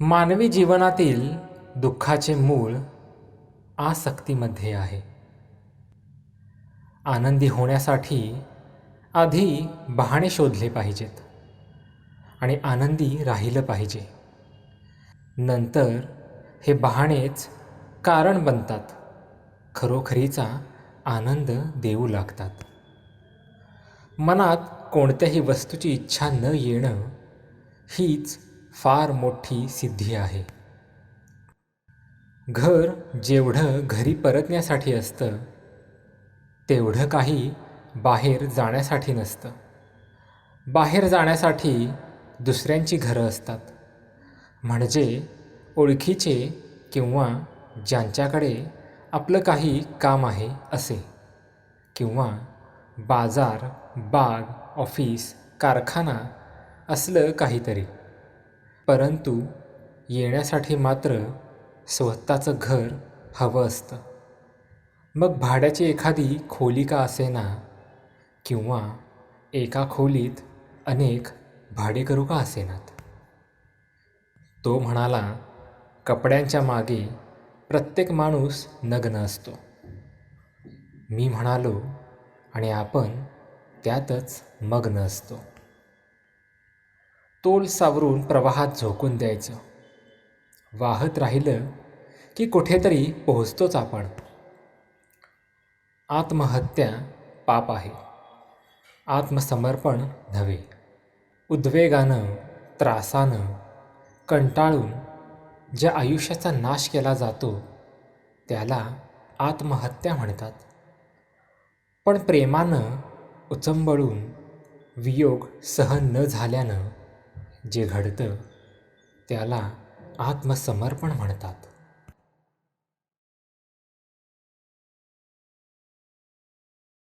मानवी जीवनातील दुःखाचे मूळ आसक्तीमध्ये आहे. आनंदी होण्यासाठी आधी बहाणे शोधले पाहिजेत आणि आनंदी राहिलं पाहिजे. नंतर हे बहाणेच कारण बनतात. खरोखरीचा आनंद देऊ लागतात. मनात कोणत्याही वस्तूची इच्छा न येणं हीच फार मोठी सिद्धी आहे. घर जेवढं घरी परतण्यासाठी असतं तेवढं काही बाहेर जाण्यासाठी नसतं. बाहेर जाण्यासाठी दुसऱ्यांची घरं असतात. म्हणजे ओळखीचे किंवा ज्यांच्याकडे आपलं काही काम आहे असे किंवा बाजार बाग ऑफिस कारखाना असलं काहीतरी. परंतु येण्यासाठी मात्र स्वतःचं घर हवं असतं. मग भाड्याची एखादी खोली का असेना किंवा एका खोलीत अनेक भाडेकरू का असेनात? तो म्हणाला कपड्यांच्या मागे प्रत्येक माणूस नग्न असतो. मी म्हणालो आणि आपण त्यातच मग्न असतो. तोल सावरून प्रवाहात झोकून द्यायचं. वाहत राहिलं की कुठेतरी पोहोचतोच आपण. आत्महत्या पाप आहे. आत्मसमर्पण नव्हे. उद्वेगानं त्रासानं कंटाळून ज्या आयुष्याचा नाश केला जातो त्याला आत्महत्या म्हणतात. पण प्रेमानं उचंबळून वियोग सहन न झाल्यानं जे घडतं त्याला आत्मसमर्पण म्हणतात.